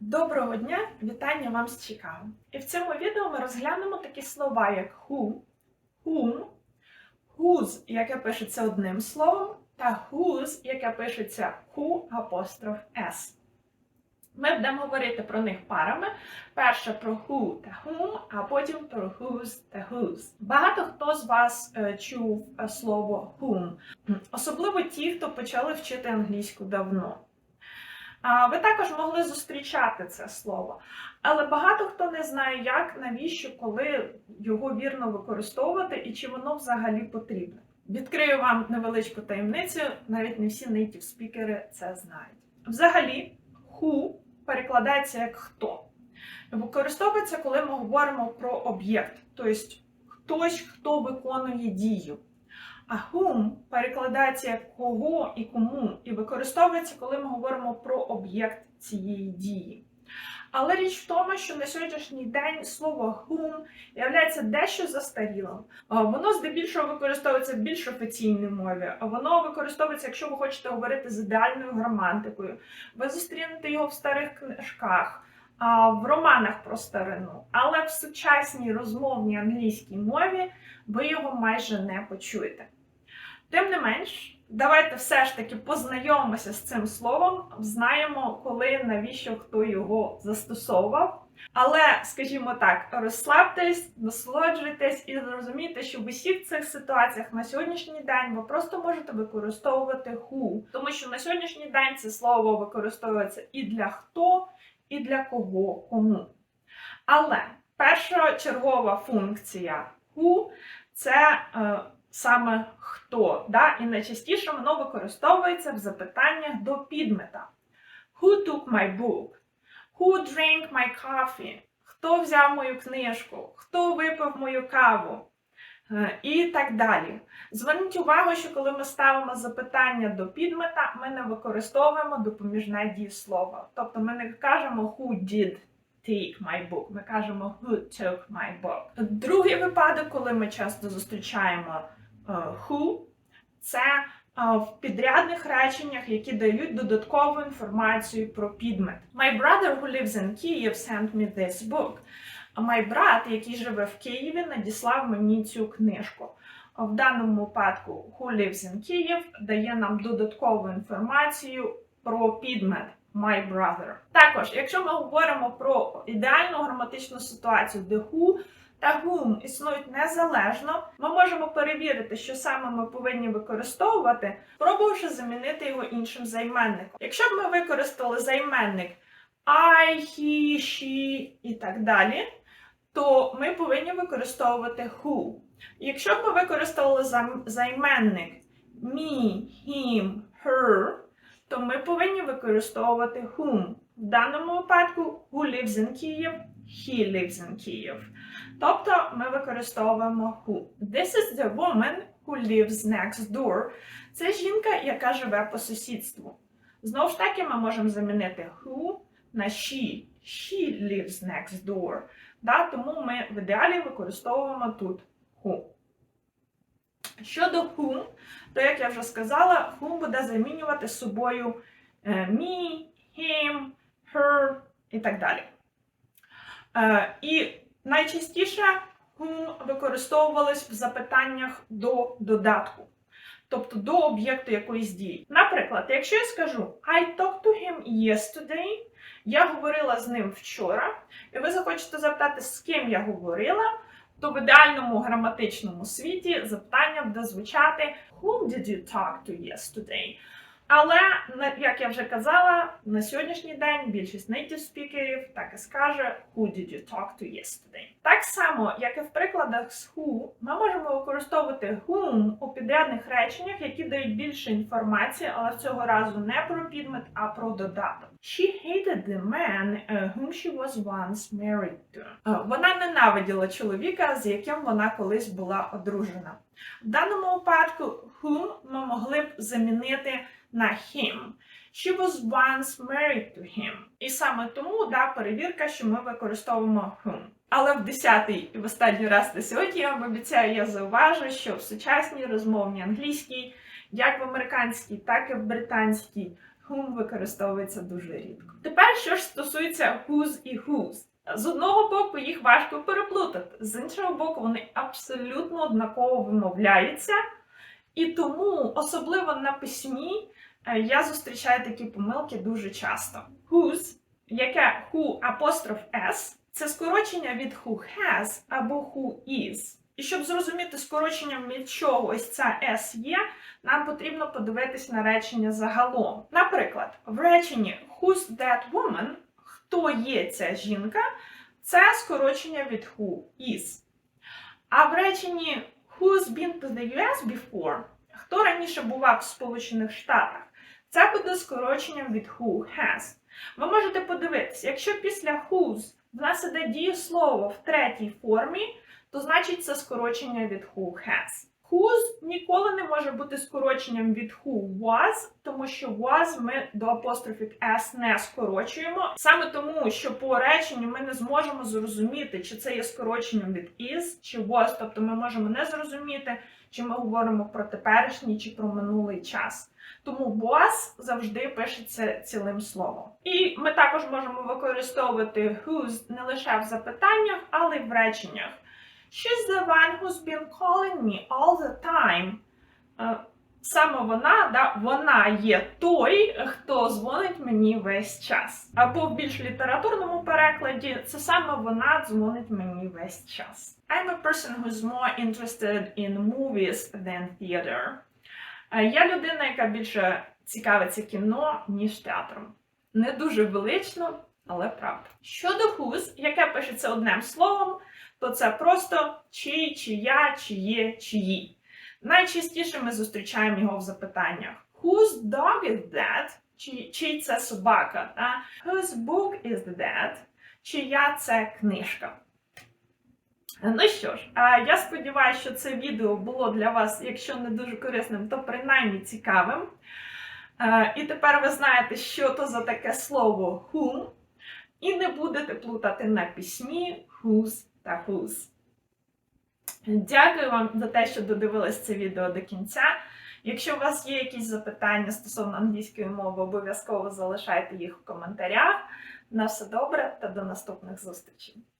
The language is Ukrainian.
Доброго дня! Вітання вам з Чикаго. І в цьому відео ми розглянемо такі слова, як who, whom, whose, яке пишеться одним словом, та whose, яке пишеться who апостроф s. Ми будемо говорити про них парами. Перше про who та whom, а потім про whose та whose. Багато хто з вас е, чув е, слово whom, особливо ті, хто почали вчити англійську давно. Ви також могли зустрічати це слово, але багато хто не знає, як, навіщо, коли його вірно використовувати і чи воно взагалі потрібне. Відкрию вам невеличку таємницю, навіть не всі native спікери це знають. Взагалі, who перекладається як хто. Використовується, коли ми говоримо про об'єкт, тобто хтось, хто виконує дію. А whom перекладається як кого і кому, і використовується, коли ми говоримо про об'єкт цієї дії. Але річ в тому, що на сьогоднішній день слово whom є дещо застарілим. Воно здебільшого використовується в більш офіційній мові, а воно використовується, якщо ви хочете говорити з ідеальною граматикою. Ви зустрінете його в старих книжках, в романах про старину. Але в сучасній розмовній англійській мові ви його майже не почуєте. Тим не менш, давайте все ж таки познайомимося з цим словом, знаємо, коли, навіщо хто його застосовував. Але, скажімо так, розслабтесь, насолоджуйтесь і зрозумійте, що в усіх цих ситуаціях на сьогоднішній день ви просто можете використовувати who, тому що на сьогоднішній день це слово використовується і для хто, і для кого, кому. Але першочергова функція who це е, саме хто. Да? І найчастіше воно використовується в запитаннях до підмета. Who took my book? Who drank my coffee? Хто взяв мою книжку? Хто випив мою каву? Е, І так далі. Зверніть увагу, що коли ми ставимо запитання до підмета, ми не використовуємо допоміжне дієслово. Тобто ми не кажемо who did take my book, ми кажемо who took my book. Другий випадок, коли ми часто зустрічаємо who, це е, в підрядних реченнях, які дають додаткову інформацію про підмет. My brother who lives in Kyiv sent me this book. А My брат, який живе в Києві, надіслав мені цю книжку. В даному випадку Who lives in Kyiv дає нам додаткову інформацію про підмет My brother. Також, якщо ми говоримо про ідеальну граматичну ситуацію, де who та whom існують незалежно, ми можемо перевірити, що саме ми повинні використовувати, спробувавши замінити його іншим займенником. Якщо б ми використали займенник I, he, she і так далі, то ми повинні використовувати who. Якщо б ми використовували займенник me, him, her, то ми повинні використовувати whom. В даному випадку who lives in Kyiv, he lives in Kyiv. Тобто ми використовуємо who. This is the woman who lives next door. Це жінка, яка живе по сусідству. Знову ж таки, ми можемо замінити who на she. She lives next door. Да? Тому ми в ідеалі використовуємо тут who. Щодо whom, то, як я вже сказала, whom буде замінювати собою е, me, him, her і так далі. Е, І найчастіше використовувались в запитаннях до додатку, тобто до об'єкту якоїсь дії. Наприклад, якщо я скажу I talked to him yesterday, я говорила з ним вчора, і ви захочете запитати, з ким я говорила, то в ідеальному граматичному світі запитання буде звучати Whom did you talk to yesterday? Але, як я вже казала, на сьогоднішній день більшість native спікерів так і скаже Who did you talk to yesterday? Так само, як і в прикладах з who, ми можемо використовувати whom у підрядних реченнях, які дають більше інформації, але цього разу не про підмет, а про додаток. She hated the man uh, whom she was once married to. Е, Вона ненавиділа чоловіка, з яким вона колись була одружена. В даному випадку whom ми могли б замінити на him. She was once married to him. І саме тому да, перевірка, що ми використовуємо whom. Але в десятий і в останній раз на сьогодні я вам обіцяю, я зауважу, що в сучасній розмовній англійській, як в американській, так і в британській, whom використовується дуже рідко. Тепер, що ж стосується whose і whose. З одного боку їх важко переплутати, з іншого боку, вони абсолютно однаково вимовляються. І тому, особливо на письмі, е, я зустрічаю такі помилки дуже часто. Whose, яке who апостроф s, це скорочення від who has або who is. І щоб зрозуміти скороченням від чого ось ця s є, нам потрібно подивитись на речення загалом. Наприклад, в реченні Who's that woman? Хто є ця жінка? Це скорочення від who is. А в реченні Who's been to the US before? Хто раніше бував в Сполучених Штатах? Це буде скороченням від who has. Ви можете подивитися, якщо після whose в нас іде дієслово в третій формі, то значить це скорочення від who has. Whose ніколи не може бути скороченням від who was, тому що was ми до апострофік s не скорочуємо. Саме тому, що по реченню ми не зможемо зрозуміти, чи це є скороченням від is чи was, тобто ми можемо не зрозуміти, чи ми говоримо про теперішній чи про минулий час. Тому was завжди пишеться цілим словом. І ми також можемо використовувати whose не лише в запитаннях, але й в реченнях. She's the one who's been calling me all the time. Е, Саме вона, да, вона є той, хто дзвонить мені весь час. Або в більш літературному перекладі це саме вона дзвонить мені весь час. I'm a person who's more interested in movies than theater. Е, Я людина, яка більше цікавиться кіно, ніж театром. Не дуже велично, але правда. Щодо whose, яке пишеться одним словом, то це просто чий, чия, чиє, чиї. Найчастіше ми зустрічаємо його в запитаннях: Whose dog is that? Чи, чий це собака? Та? Whose book is that? Чия це книжка? Ну що ж, я сподіваюся, що це відео було для вас, якщо не дуже корисним, то принаймні цікавим. І тепер ви знаєте, що то за таке слово whom, і не будете плутати на письмі whose та whose. Дякую вам за те, що додивились це відео до кінця. Якщо у вас є якісь запитання стосовно англійської мови, обов'язково залишайте їх в коментарях. На все добре та до наступних зустрічей!